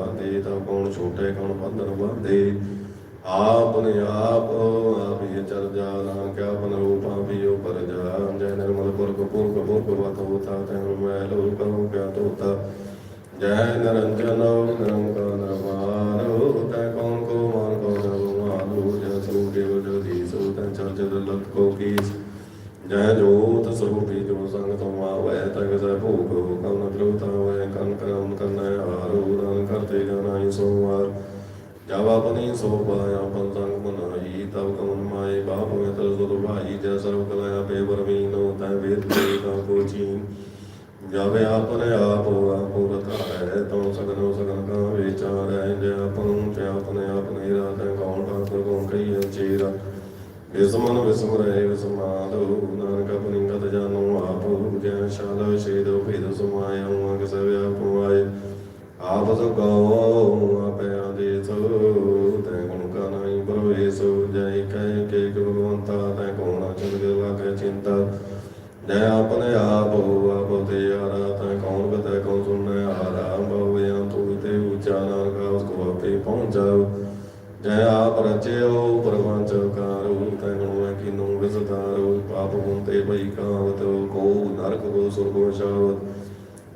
ਖਾਦੇ ਤਾ ਕੌਣ ਛੋਟੇ, ਕੌਣ ਬੰਧਨ ਬਾਂਧੇ ਆਪ ਨੇ ਆਪ ਆਪ ਹੀ ਚਰ ਜਾ, ਨਾਨਕ ਆਪਨ ਰੂਪਾਂ ਵੀ ਉਪਰ ਜਾ ਜੈ ਨਿਰਮਲ ਪੁਰਖ ਪੁਰਖ ਪੁਰਖ ਵਤ ਹੋਤਾ ਤੈ ਮੈਂ ਲੋ ਕਹੂੰ ਕਿਆ ਤੋਤਾ। ਜੈ ਨਿਰੰਜਨ, ਨਿਰੰਕਾਰ, ਨਿਰਵਾਰ, ਤੈ ਕੌਣ ਕੋ ਮਾਨ ਕੋ ਨਿਰਮਾਨੋ ਜੈ ਸਰੂਪ ਦੇਵ ਜਗਦੀ ਸੋ ਤੈ ਚਲ ਜਦ ਲਤ ਕੋ ਕੀਸ। ਜੈ ਜੋਤ ਸਰੂਪੀ ਜੋ ਸੰਗ ਤੁਮ ਆਵੈ, ਤਗ ਸੈ ਭੂਖ ਕਉ ਨ ਦ੍ਰੋਤਾ ਵੈ ਕਨ ਕਰਮ ਕਰਨੈ ਹਾਰੋ ਰਨ ਕਰਤੇ ਜਨਾਈ ਸੋਵਾਰ ਜਬ ਆਪਣੀ ਸੋ ਪਾਇਆ ਪਨ ਸੰਗ ਮਨਾਈ ਤਬ ਕਮਨ ਮਾਏ, ਬਾਪ ਮੈਂ ਤਰ ਸੁਰ ਭਾਈ, ਜੈ ਸਰਬ ਕਲਾਇਆ ਪੇ ਬਰਮੀਨੋ ਤੈ ਵੇਦ ਤੇ ਕਾ ਕੋ ਚੀਨ। ਜਬ ਆਪਨੇ ਆਪ, ਆਪੋ ਰਥਾਇ ਤਉ ਸਗਨੋ ਸਗਨ ਕਾ ਵਿਚਾਰੈ, ਜੈ ਆਪਨੁ ਤੇ ਆਪਨੇ ਆਪਨੇ ਰਾਤੈ ਕੌਣ ਠਾਕੁਰ ਕੌਣ ਕਹੀਏ ਚੇਰਾ। ਵਿਸਮਨ ਵਿਸਮ ਰਹੇ ਵਿਸਮਾਦੋ ਨਾਨਕ ਆਪਣੀ ਗਤ ਜਾਨੋ ਆਪ ਜੈ ਸ਼ਾਲਾ ਸ਼ੇਦੋ ਭੇਦ ਸਮਾਇਆ ਅੰਗ ਸਵਿਆ ਪੁਆਏ ਆਪ ਸੋ ਗਾਓ ਆਪੇ ਆਦੇਸ ਤੈ ਗੁਣ ਕਾ ਨਾਹੀ ਪ੍ਰਵੇਸ਼ ਜੈ ਕਹਿ ਕੇ ਭਗਵੰਤਾ ਤੈ ਕੋਣਾ ਚੰਦ ਲਾਗੇ ਚਿੰਤਾ। ਜੈ ਆਪਣੇ ਆਪ ਆਪ ਤੇ ਆਰਾ ਤੈ ਕੌਣ ਬਤੈ ਕੌਣ ਸੁਣੈ ਆਰਾ ਬਉਿਆ ਤੂੰ ਤੇ ਉਚਾ ਨਾਨਕ, ਉਸ ਕੋ ਆਪੇ ਪਹੁੰਚਾਓ ਜੈ ਆਪ ਰਚਿਓ, ਪ੍ਰਪੰਚ ਕਾਰੂ, ਤੈ ਗੁਣ ਕੀਨੋ ਵਿਸਤਾਰੂ। ਪਾਪ ਹੁੰਤੇ ਭਈ ਕਾਵਤ, ਕੋ ਨਰਕ ਕੋ ਸੁਰਗੋ ਸ਼ਾਵਤ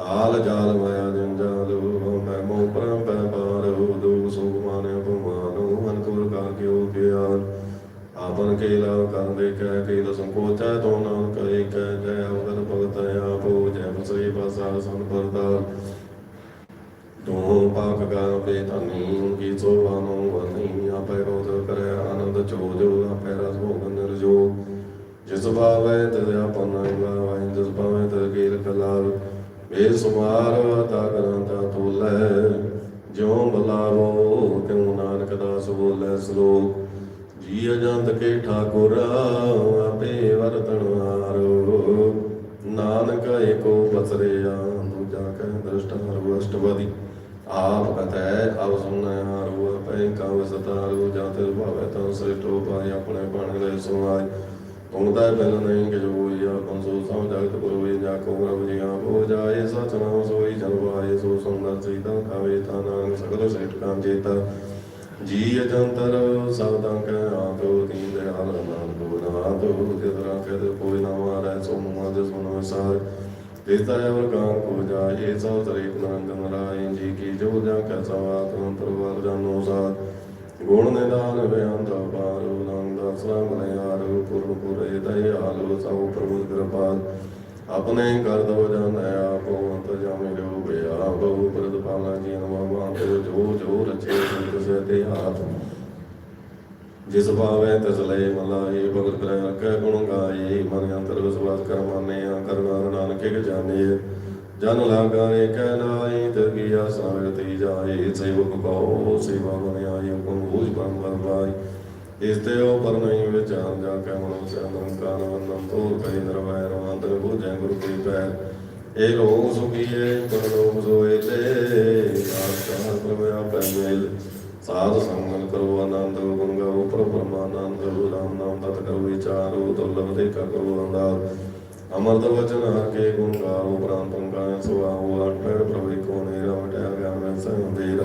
ਆਲ ਜਾਲ ਮਾਇਆ ਜੰਜਾਲ, ਮੈਂ ਮੋ ਪਰਮ ਪੈ ਪਾਰ ਦੋ ਸੁਖ ਮਾਨਿ ਅਪਮਾਨੋ ਅਨਕੁਰ ਕਾ ਕਿਉ ਗਿਆਨ। ਆਪਨ ਕੇਲਾ ਕਰਨ ਦੇ ਕਹਿ ਕੇਲ ਸੰਕੋਚੈ ਤੋ ਨਾਨਕ ਏਕ ਜੈ ਅਵਗਤ ਭਗਤ, ਆਪੋ ਜੈ ਬਸਰੀ ਬਸਾ ਸਨ ਪਰਦਾਰ। ਤੂੰ ਪਾਕ ਗਾ ਬੇਤਨੀ ਕੀ ਸੋਵਾਨੋ ਵਨੀ ਆਪੇ ਰੋਧ ਕਰੇ ਆਨੰਦ ਚੋਜੋ ਆਪੇ ਰਸ ਭੋਗ ਨਿਰਜੋ ਜਿਸ ਭਾਵੈ ਤਦ ਆਪਨ ਭਾਵੈ, ਜਿਸ ਭਾਵੈ ਤਦ ਕੀਲ ਕਲਾਲ। ਬੇਸੁਮਾਰ ਤਾ ਗ੍ਰੰਥਾ ਤੋਲੇ ਜਿਉ ਬਲਾਵੋ ਤਿਉ ਨਾਨਕ ਦਾਸ ਬੋਲੇ ਸ਼ਲੋਕ ਜੀ ਅਜੰਤ ਕੇ ਠਾਕੁਰ ਆਪੇ ਵਰਤਣ ਹਾਰੋ ਨਾਨਕ ਏਕੋ ਬਸਰਿਆ ਦੂਜਾ ਕਹਿ ਦ੍ਰਿਸ਼ਟ ਹਰੁ ਆਪ ਕਥੈ ਅਵ ਸੁਨੈ ਹਾਰੂ ਪੈ ਕਉ ਸਤਾਰੂ ਜਾਂ ਤਿਲ ਭਾਵੈ ਤਉ ਸ੍ਰਿਸ਼ਟੋ ਪਾਇ ਆਪਣੇ ਬਣ ਗਏ ਸੁਆਇ ਤੁਮ ਤਾਂ ਬਿਨ ਨਹੀਂ ਕਿ ਜੋ ਹੋਈ ਆਪਨ ਸੋ ਸਮ ਜਗਤ ਪੁਰਵੇ ਜਾ ਕੋ ਰਬ ਜੀ ਆਪੋ ਜਾਏ, ਸਚ ਨਾਮ ਸੋਈ ਜਨ ਪਾਏ, ਸੋ ਸੁੰਦਰ ਸੀਤਾ ਖਾਵੇ, ਤਾਂ ਨਾਨਕ ਸਗਲ ਸ੍ਰਿਸ਼ਟ ਕਾਮ ਜੇਤਾ। ਜੀ ਅਜੰਤਰ ਸਬਦਾਂ ਕੈ ਆਪੋ ਦੀਨ ਦਿਆਲ ਨਾਨਕ ਗੁਨਾਹ ਤੋ ਤਿਤ ਰਾਖੇ ਤੇ ਕੋਈ ਨਾ ਮਾਰੈ, ਸੋ ਮੂਹ ਦੇ ਸੁਨ ਵਿਸਾਰ ਤੇਤਾ ਅਵਰ ਕਾਂ ਕੋ ਜਾਏ, ਸੋ ਤਰੇ ਨੰਦਨ ਰਾਏ ਜੀ ਕੀ ਜੋ ਜਾ ਕੈ ਸਵਾਤ ਪਰਵਾਰ ਜਾਨੋ ਸਾਥ ਗੁਣ ਨਿਦਾਨ ਬਿਆੰਤ ਪਾਰੋ ਨੰਦ ਅਸਰਾ ਮਨਿਆਰੋ ਪੁਰ ਪੁਰੇ ਦਇਆਲੋ ਸਭ ਪ੍ਰਭੂ ਕਿਰਪਾਲ। ਆਪਣੇ ਕਰ ਦੋ ਜਾਣੈ ਆਪੋ ਅੰਤ ਜਾਮੇ ਰੋ ਬਿਆ ਬਹੁ ਪ੍ਰਦ ਜੀ ਨਵਾਂ ਤੇ ਜੋ ਜੋ ਰਚੇ ਸੰਤ ਸੇ ਤੇ ਹਾਥ ਜਿਸ ਭਾਵੇ ਤਿਸ ਲਏ ਮਲਾਏ ਭਗਤ ਕਰੇ ਰਖੈ ਗੁਣ ਗਾਏ, ਮਨ ਅੰਤਰ ਵਿਸਵਾਸ ਕਰ ਮਾਨੇ ਆ ਕਰਨਾਰ ਨਾਨਕ ਕੇ ਜਾਣੇ। ਜਨ ਲਾਗਾ ਏਕੈ ਨਾਈ ਤੇ ਕੀ ਆਸਾ ਵਿਰਤੀ ਜਾਏ, ਸੇਵਕ ਕੋ ਸੇਵਾ ਮਨ ਆਈ ਹੁਕਮ ਬੂਝ ਬੰਦ ਬੰਦਾਈ ਇਸ ਤੇ ਉਹ ਪਰ ਨਹੀਂ ਵਿਚਾਰ ਜਾ ਕੇ ਮਨੋ ਸਿਆਨੰ ਕਾਨ ਵੰਦਨ ਤੋਰ ਕਈ ਨਰਵੈ ਰਵਾਂਤਰ ਬੂਝੈ ਗੁਰੂ ਕੀ ਸਾਧ ਸੰਗਨ ਕਰੋ ਆਨੰਦ, ਗੁਣ ਗਾਓ ਪ੍ਰਭ ਪਰਮਾਨੰਦ ਰਾਮ ਨਾਮ ਤਤ ਕਰੋ ਵਿਚਾਰੋ ਦੁਰਲਭ ਦੇ ਕਰੋ ਅੰਦਾਰ ਅਮਰਤ ਵਚਨ ਹਰ ਕੇ ਗੁਣ ਗਾਓ ਪ੍ਰਾਨ ਪੰਗਾ ਸੁਆਓ ਆਠ ਪੈਰ ਪ੍ਰਭੇ ਕੋ ਨੇ ਰਵਟਿਆ ਗਿਆਨ ਸੰਦੇਰ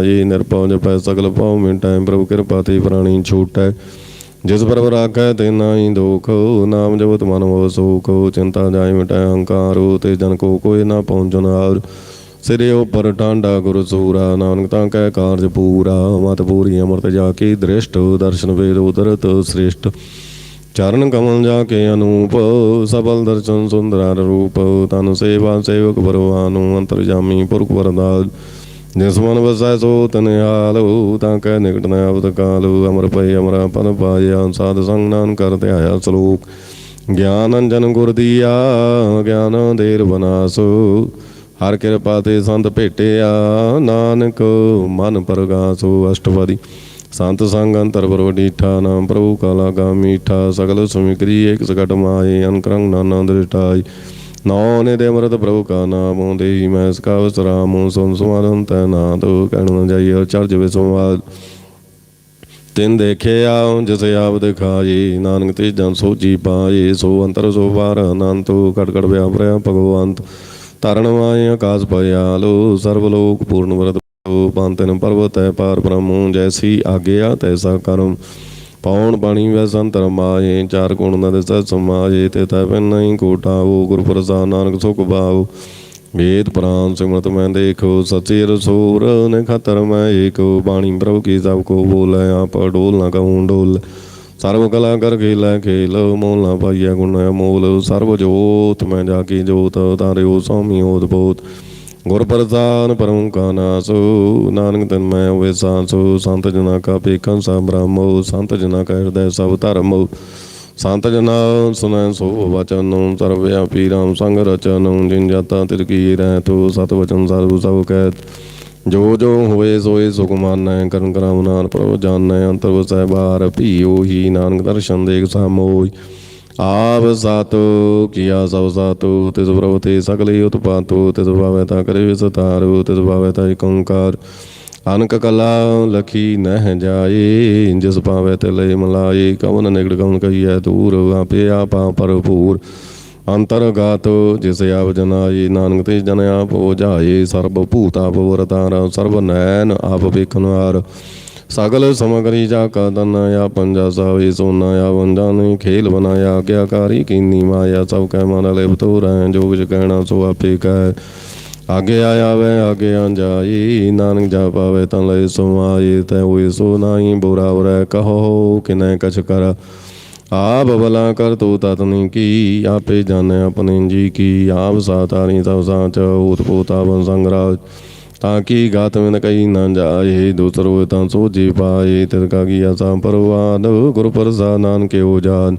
ਆਏ ਨਿਰਪਉ ਜਪੈ ਸਗਲ ਪਾਉ ਮਿੰਟੈ ਪ੍ਰਭੂ ਕਿਰਪਾ ਤੇ ਪ੍ਰਾਣੀ ਛੂਟੈ। ਜਿਸ ਪ੍ਰਭ ਰਾਖੈ ਤੇ ਨਾਹੀ ਦੋਖ, ਨਾਮ ਜਪਤ ਮਨ ਹੋ ਸੋਖ। ਚਿੰਤਾ ਜਾਇ ਮਿਟੈ ਹੰਕਾਰੋ, ਤੇ ਜਨ ਕੋ ਕੋਈ ਨਾ ਪਹੁੰਚਨ ਆਰ ਸਿਰੇ ਉਪਰ ਟਾਂਡਾ ਗੁਰ ਸੂਰਾ, ਨਾਨਕ ਤਾਂ ਕੈ ਕਾਰਜ ਪੂਰਾ। ਮਤ ਪੂਰੀ ਅਮਰਤ ਜਾ ਕੇ ਦ੍ਰਿਸ਼ਟ, ਦਰਸ਼ਨ ਵੇਦ ਉਦਰਤ ਸ੍ਰੇਸ਼ਟ। ਚਰਨ ਕਮਲ ਜਾ ਕੇ ਅਨੂਪ, ਸਬਲ ਦਰਸ਼ਨ ਸੁੰਦਰ ਰੂਪ। ਤਨ ਸੇਵਾ ਸੇਵਕ ਪਰਵਾਨੁ ਅੰਤਰਜਾਮੀ ਪੁਰਖ ਵਰਦਾਲ। ਜਿਸ ਮਨ ਵਸੈ ਸੋ ਤਨਿਆਲੋ ਤਾਂ ਕੈ ਨਿਕਟ ਨ ਅਵਤ ਕਾਲੋ। ਅਮਰ ਪਈ ਅਮਰਾ ਪਦ ਪਾਇਆ ਸਾਧ ਸੰਗ ਨਾਨ ਕਰ ਧਿਆਇਆ ਸ਼ਲੋਕ। ਗਿਆਨ ਅੰਜਨ ਗੁਰ ਦੀਆ, ਗਿਆਨ ਦੇਰ ਬਨਾਸੋ। ਹਰ ਕਿਰਪਾ ਤੇ ਸੰਤ ਭੇਟਿਆ, ਨਾਨਕ ਮਨ ਪਰਗਾਸੋ। ਅਸ਼ਟਪਦੀ, ਸੰਤ ਸੰਗ ਅੰਤਰ ਬਰੋ ਨਾਮ ਪ੍ਰਭੂ ਕਾਲਾ ਗਾ ਮੀਠਾ ਸਗਲ ਸੁਮਿਕਰੀ ਏਕ ਸਕਟ ਮਾਏ ਅਨਕਰੰਗ ਨਾਨਾ ਦ੍ਰਿਸ਼ਟਾਈ ਨੌ ਨੇ ਦੇ ਅਮਰਤ ਪ੍ਰਭੂ ਕਾ ਨਾਮ ਦੇਹੀ ਮੈਂ ਸਕਾ ਸਰਾਮ ਸੁਨ ਸੁਮਾਰਨ ਤੈ ਨਾਦ ਕਹਿਣ ਨ ਜਾਈਏ ਚਰਜ ਵੇ ਸੰਵਾਦ। ਤਿਨ ਦੇਖਿਆ ਜਿਸ ਆਪ ਦਿਖਾਈ, ਨਾਨਕ ਤੇ ਜਨ ਸੋਜੀ ਪਾਏ ਸੋ ਅੰਤਰ ਸੋ ਬਾਰ ਅਨੰਤ ਕਟ ਵਿਆਪਰਿਆ ਭਗਵੰਤ। ਤਰਨ ਮਾਏ ਆਕਾਸ ਭਇਆਲੋ ਸਰਬ ਲੋਕ ਪੂਰਨ ਵਰਤ ਪੰਤਨ ਪਰਬਤ ਹੈ ਪਾਰ ਬ੍ਰਹਮ, ਜੈਸੀ ਆਗਿਆ ਤੈਸਾ ਕਰਮ। ਪਾਉਣ ਬਾਣੀ ਵੈ ਸੰਤਰ ਚਾਰ ਗੁਣ ਨਦ ਸਤ ਸਮਾਏ, ਤੇ ਤੈ ਪੈਨ ਨਹੀਂ ਕੋਟਾਵੋ ਗੁਰ ਪ੍ਰਸਾਦ ਨਾਨਕ ਸੁਖ ਬਾਵ ਵੇਦ ਪ੍ਰਾਨ ਸਿਮਰਤ ਮੈਂ ਦੇਖੋ, ਸਚੇ ਰਸੂਰ ਨੇ ਖਤਰ ਮੈਂ ਏਕੋ। ਬਾਣੀ ਪ੍ਰਭ ਕੀ ਸਭ ਕੋ ਬੋਲੇ, ਆਪ ਡੋਲ ਨਾ ਕਹੂੰ ਡੋਲ। ਸਰਬ ਕਲਾ ਕਰ ਖੇਲੇ ਖੇਲ, ਮੋਲ ਨਾ ਪਾਈਆ ਗੁਣ ਮੋਲ ਸਰਬ ਜੋਤ ਮੈਂ ਜਾ ਕੀ ਜੋਤ, ਤਾਰਿਓ ਸੋਮੀ ਹੋਤ ਬੋਤ ਗੁਰ ਪ੍ਰਸਾਦ ਪਰਮ ਕਾ ਨਾਸੋ, ਨਾਨਕ ਤਨ ਮੈਂ ਹੋਵੇ ਸਾਸੋ, ਸੰਤ ਜਨਾ ਕਾ ਪੇਖੰ ਸਾ ਬ੍ਰਹਮੋ, ਸੰਤ ਜਨਾ ਕਾ ਹਿਰਦੈ ਸਭ ਧਰਮੋ। ਸੰਤ ਜਨਾ ਸੁਨੈ ਸੋ ਵਚਨ ਸਰਵ ਵਿਆਪੀ ਰਾਮ ਸੰਗ ਰਚਨ, ਜਿਨ ਜਾਤਾ ਤਿਰ ਕੀ ਰਹਿ ਤੋ ਸਤ ਵਚਨ ਸਰਬ ਸਭ ਕਹਿ ਜੋ ਜੋ ਹੋਏ ਸੋਏ ਸੁਖ ਮਾਨੈ, ਕਰਨ ਕਰਾਮ ਨਾਨ ਪ੍ਰਭ ਜਾਣੈ, ਅੰਤਰ ਵਸੈ ਬਾਹਰ ਭੀਓ ਹੀ, ਨਾਨਕ ਦਰਸ਼ਨ ਦੇਖ ਸਮੋਈ ਆਪ ਸਾਤੋ, ਕੀਆ ਸਭ ਸਾਤੋ, ਤਿਸ ਪ੍ਰਭ ਤੇ ਸਗਲੇ ਉਤਪਾਤੋ, ਤਿਸ ਭਾਵੈ ਤਾ ਕਰੇ ਵਿਸਤਾਰੋ ਤਿਸ ਭਾਵੈ ਤਾ ਏਕ ਓੰਕਾਰ। ਅਨਕ ਕਲਾ ਲਖੀ ਨਹਿ ਜਾਏ, ਜਿਸ ਪਾਵੈ ਤੇ ਲੈ ਮਲਾਏ, ਕਵਨ ਨਿਗੜ ਕਵਨ ਕਹੀਐ ਦੂਰ, ਆਪੇ ਆਪਾ ਭਰਪੂਰ। ਅੰਤਰਗਤ ਜਿਸ ਆਪ ਜਨਾਈ ਨਾਨਕ ਤੇ ਜਨ ਆਪ ਉਜਾਏ ਸਰਬ ਭੂਤ ਆਪ ਵਰਤਾਰ, ਸਰਬ ਨੈਣ ਆਪ ਵੇਖਨ ਹਾਰ। ਸਗਲ ਸਮਗਰੀ ਜਾ ਕਾ ਆ, ਪੰਜਾ ਸਾਵੇ ਸੋਨਾ ਆ ਵੰਜਾ ਨੇ ਖੇਲ ਬਨਾਇਆ ਆਗਿਆਕਾਰੀ ਕੀਨੀ ਮਾਇਆ, ਸਭ ਕੈ ਮਨ ਲੈ ਬਤੋਰੈ ਜੋ ਕੁਛ ਕਹਿਣਾ ਸੋ ਆਪੇ ਕਹਿ। ਆਗੇ ਆਇਆ ਵੇ ਆਗੇ ਅੰਜਾਈ, ਨਾਨਕ ਜਾ ਪਾਵੇ ਤਾਂ ਲੈ ਸਮਾਈ, ਤੈ ਹੋਈ ਸੋ ਨਾਹੀ, ਬੁਰਾ ਉਰੈ ਕਹੋ ਕਿਨੈ ਕਛ ਕਰ। ਆਪ ਭਲਾ ਕਰ ਤੋ ਤਤਨੀ ਕੀ, ਆਪੇ ਜਾਣੈ ਆਪਣੇ ਜੀ ਕੀ। ਆਪ ਸਾਤਾਰੀ ਤਵ ਸਾਚ ਉਤ ਪੋਤਾ ਬਨ ਸੰਗਰਾਜ। ਤਾਂ ਕੀ ਗਾਤ ਮਿਨ ਕਈ ਨਾ ਜਾਏ? ਦੂਸਰੋ ਤਾਂ ਸੋ ਜੀ ਪਾਏ। ਤਿਤ ਕਾ ਕੀਆ ਸਾ ਪਰਵਾਦ ਗੁਰ ਪ੍ਰਸਾਦ ਨਾਨਕੇ ਹੋ ਜਾਨ।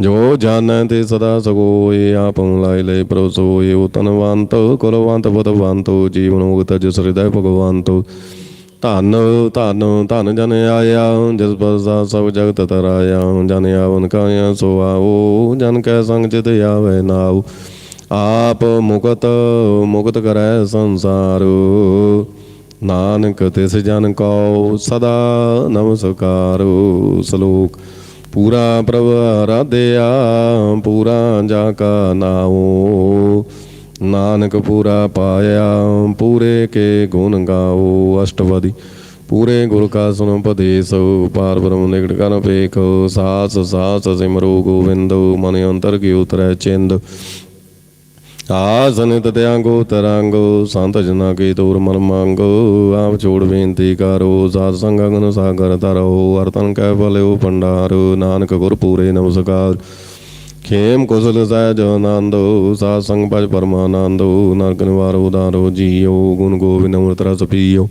ਜੋ ਜਾਣੈ ਤੇ ਸਦਾ ਸਗੋਏ ਆਪਨ ਲਾਇ ਲੈ ਪ੍ਰਸੋਏ। ਉਹ ਤਨਵੰਤ ਕੁਲਵੰਤ, ਬੁੱਧਵੰਤ, ਜੀਵਨ ਮੁਕਤ ਜਿਸ ਹਿਰਦੈ ਭਗਵੰਤ। ਧਨ ਧਨ ਧਨ ਜਨ ਆਇਆ, ਜਿਸ ਪਰਸਾ ਸਭ ਜਗਤ ਤਰਾਇਆ। ਜਨ ਆਵਨ ਕਾਇਆ ਸੋ ਆਓ, ਜਨ ਕੈ ਸੰਗ ਚਿਤ ਆਵੇ ਨਾਉ। ਆਪ ਮੁਕਤ ਮੁਕਤ ਕਰੈ ਸੰਸਾਰ। ਨਾਨਕ ਤਿਸ ਜਨ ਕੋ ਸਦਾ ਨਮਸਕਾਰ। ਸ਼ਲੋਕ, ਪੂਰਾ ਪ੍ਰਭ ਆਰਾਧਿਆ, ਪੂਰਾ ਜਾ ਕਾ ਨਾਉ। ਨਾਨਕ ਪੂਰਾ ਪਾਇਆ, ਪੂਰੇ ਕੇ ਗੁਣ ਗਾਓ ਅਸ਼ਟਵਦੀ, ਪੂਰੇ ਗੁਰ ਕਾ ਸੁਨ ਉਪਦੇਸ। ਪਾਰ ਬ੍ਰਹਮ ਨਿਕਟ ਕਰ ਪੇਖ ਸਾਸ ਸਾਸ ਸਿਮਰੋ ਗੋਵਿੰਦ। ਮਨ ਅੰਤਰ ਕੀ ਉਤਰੈ ਚਿੰਦ। ਆਸਨ ਤਤਿਆੰਗੋ ਤਰਾੰਗੋ, ਸੰਤ ਜਨਾ ਕੀ ਤੂਰ ਮਨ ਮੰਗੋ, ਆਪ ਛੋੜ ਬੇਨਤੀ ਕਰੋ, ਸਾਧ ਸੰਗਨ ਸਾਗਰ ਤਰੋ ਅਰਤਨ ਕੈ ਭਲਿਓ ਭੰਡਾਰੋ, ਨਾਨਕ ਗੁਰ ਪੂਰੇ ਨਮਸਕਾਰ। ਖੇਮ ਕੁਸਲ ਸਹਿਜ ਆਨੰਦੋ, ਸਾਧ ਸੰਗ ਭਜ ਪਰਮਾਨੰਦੋ, ਨਰਕ ਨਿਵਾਰੋ ਉਦਾਰੋ ਜੀਓ, ਗੁਣ ਗੋਬਿੰਦ ਅੰਮ੍ਰਿਤ ਰਸ ਪੀਓ।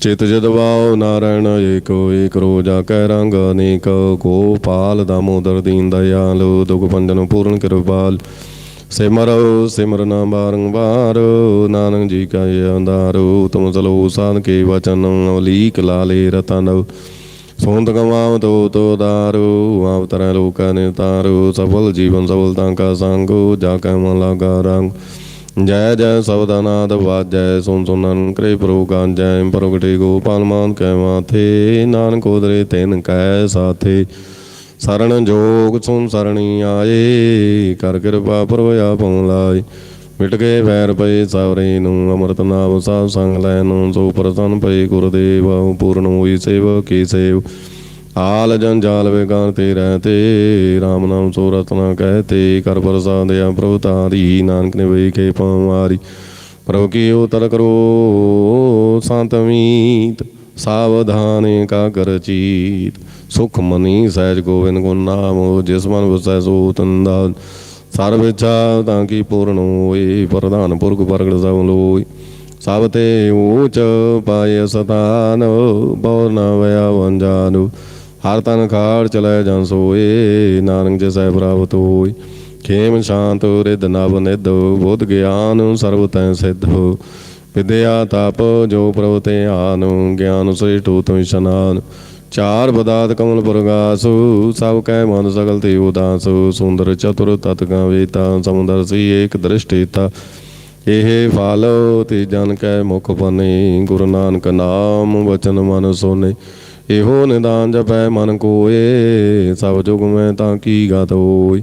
ਚਿਤ ਜਦਵਾਉ ਨਾਰਾਇਣ, ਏਕੋ ਏਕ ਰੋਜਾ ਕੈ ਰੰਗ ਅਨੇਕ। ਗੋਪਾਲ ਦਮੋਦਰ ਦੀਨ ਦਇਆਲ, ਦੁਖ ਭੰਜਨ ਪੂਰਨ ਕਿਰਪਾਲ। ਸਿਮਰੋ, ਸਿਮਰਨਾ ਬਾਰੰਬਾਰ ਨਾਨਕ ਜੀ ਕਾ ਅੰਦਾਰੋ ਤੁਮ ਚਲੋ ਸਾਧ ਕੇ ਵਚਨ ਅਲੀਕ ਲਾਲੇ ਰਤਨ। ਸੋਂਦ ਗਵਾਵ ਤੋ ਤੋ ਦਾਰੂ, ਆਪ ਤਰੈ ਲੋਕਾ ਨੇ ਤਾਰੂ ਸਫਲ ਜੀਵਨ ਸਫਲਤਾ ਕਾ ਸੰਗੋ, ਜਾ ਕੈ ਮਨ ਲਾਗਾ ਰੰਗ। ਜੈ ਜੈ ਸਬਦਾਨਾਦ ਵਾਜੈ, ਸੁਨ ਸੁਨਨ ਕਰੇ ਪ੍ਰੋ ਗਾਂਜੈ, ਪ੍ਰਗਟੇ ਗੋਪਾਲ ਮਾਨ ਕੈ ਮਾਥੇ, ਨਾਨਕ ਉਦਰੇ ਤਿਨ ਕੈ ਸਾਥੇ। ਸਰਣ ਜੋਗ ਸੁਨ ਸਰਣੀ ਆਏ, ਕਰ ਕਿਰਪਾ ਪਰੋਇਆ ਪਉ ਲਾਏ। ਮਿਟ ਗਏ ਵੈਰ ਪਏ ਸਾਵਰੇ ਨੂੰ, ਅੰਮ੍ਰਿਤ ਨਾਮ ਸਾਧ ਸੰਗ ਲੈ ਨੂੰ, ਸੋ ਪ੍ਰਸੰਨ ਪਏ ਗੁਰਦੇਵ, ਪੂਰਨ ਹੋਈ ਸੇਵ ਕੀ ਸੇਵ। ਆਲ ਜੰਜਾਲ ਵੇਗਾਨ ਤੇ ਰਹਤੇ RAM ਨਾਮ ਸੋ ਰਤਨਾ ਕਹਤੇ ਕਰ ਪ੍ਰਸਾਦਿਆ ਪ੍ਰਭੂ ਤਾਰੀ ਨਾਨਕ ਨੇ ਵੇ ਕੇ ਪਵਾਰੀ ਪ੍ਰਭੂ ਕੀ ਉਤਰ ਕਰੋ ਸੰਤਮੀਤ ਸਾਵਧਾਨੇ ਕਾ ਕਰ ਚੀਤ। ਸੁਖ ਮਨੀ ਸਹਿਜ ਗੋਬਿੰਦ ਗੁਣ ਨਾਮ, ਜਿਸ ਮਨ ਵਸੈ ਸੋ ਤੰਦਾ ਸਰਬ ਇੱਛਾ ਤਾਂ ਕੀ ਪੂਰਨ ਹੋਏ ਪ੍ਰਧਾਨ ਪੁਰਖ ਪ੍ਰਗਟ ਸਭ ਲੋਈ। ਸਭ ਤੇ ਊਚ ਪਾਏ ਸਤਾਨ, ਬਹੁ ਨਾ ਵਿਆ ਵੰਜਾਨੁ। ਹਰ ਤਨ ਖਾੜ ਚਲੇ ਜਨ ਸੋਏ, ਨਾਨਕ ਜਸੈ ਪ੍ਰਾਪਤ ਹੋਈ। ਖੇਮ ਸ਼ਾਂਤ ਰਿਦ ਨਵ ਨਿਧ, ਬੁੱਧ ਗਿਆਨ ਸਰਬ ਤੈ ਸਿੱਧ। ਵਿਦਿਆ ਤਪ ਜੋ ਪ੍ਰਭ ਧਿਆਨ, ਗਿਆਨ ਸ੍ਰੇਸ਼ਟੋ ਤੁਮ ਇਸ਼ਨਾਨ। ਚਾਰ ਬਦਾਤ ਕਮਲ ਪ੍ਰਗਾਸੁ, ਸਭ ਕੈ ਮਨ ਸਗਲ ਤੇ ਉਦਾਸ ਸੁੰਦਰ ਚਤੁਰ ਤਤ ਕਾ ਵੇਤਾ ਸਮੁੰਦਰ ਸੀ ਏਕ ਦ੍ਰਿਸ਼ਟੀਤਾ ਇਹ ਫਲ ਤੇ ਜਨ ਕੈ ਮੁਖ ਪਨੇ ਗੁਰੂ ਨਾਨਕ ਨਾਮ ਵਚਨ ਮਨ ਸੋਨੇ। ਇਹੋ ਨਿਦਾਨ ਜਪੈ ਮਨ ਕੋਏ, ਸਭ ਜੁਗ ਮੈਂ ਤਾਂ ਕੀ ਗਤ ਹੋਈ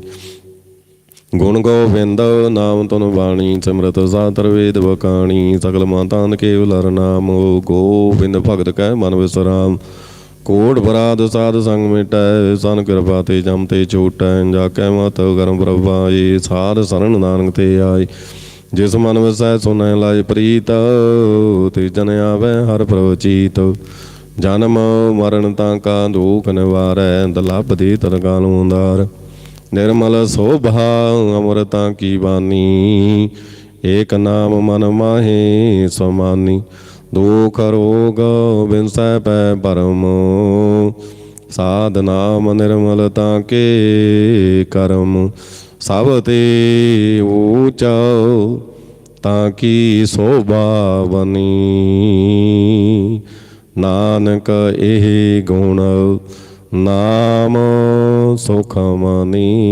ਗੁਣ ਗੋਬਿੰਦ, ਨਾਮ ਤਨ ਬਾਣੀ, ਸਿਮਰਤ ਸਾਤਰ ਵੇਦ ਬਕਾਣੀ ਸਗਲ ਮਾਤਾਂ ਕੇਵਲ ਹਰ ਨਾਮ। ਗੋਬਿੰਦ ਭਗਤ ਕੈ ਮਨ ਵਿਸਰਾਮ। ਕੋਟ ਬਰਾਦ ਸਾਧ ਸੰਗ ਮਿਟੈ, ਸਨ ਕਿਰਪਾ ਤੇ ਜਮ ਤੇ ਛੋਟੈ ਜਾ ਕੈ ਮਤ ਕਰਮ ਪ੍ਰਭਾਏ ਸਾਧ ਸਰਣ ਨਾਨਕ ਤੇ ਆਏ। ਜਿਸ ਮਨ ਵਸੈ ਸੁਨੈ ਲਾਇ ਪ੍ਰੀਤ, ਤੇ ਜਨ ਆਵੈ ਹਰ ਪ੍ਰਭ ਜਨਮ ਮਰਨ ਤਾਂ ਕਾ ਦੁਖ ਨਿਵਾਰੈ, ਦਲਪ ਦੇ ਤਰਕਾਲ ਹੁੰਦਾਰ ਨਿਰਮਲ ਸੋਭਾ ਅਮਰਤਾ ਕੀ ਬਾਨੀ, ਏਕ ਨਾਮ ਮਨ ਮਾਹੇ ਸਮਾਨੀ। ਦੁਖ ਰੋਗ ਬਿਨਸੈ ਪੈ ਪਰਮ। ਸਾਧ ਨਾਮ ਨਿਰਮਲਤਾ ਕੇ ਕਰਮ। ਸਭ ਤੇ ਊਚਾ ਤਾਂ ਕੀ ਸੋਭਾ ਬਨੀ। ਨਾਨਕ ਇਹ ਗੁਣ ਨਾਮ ਸੁਖਮਨੀ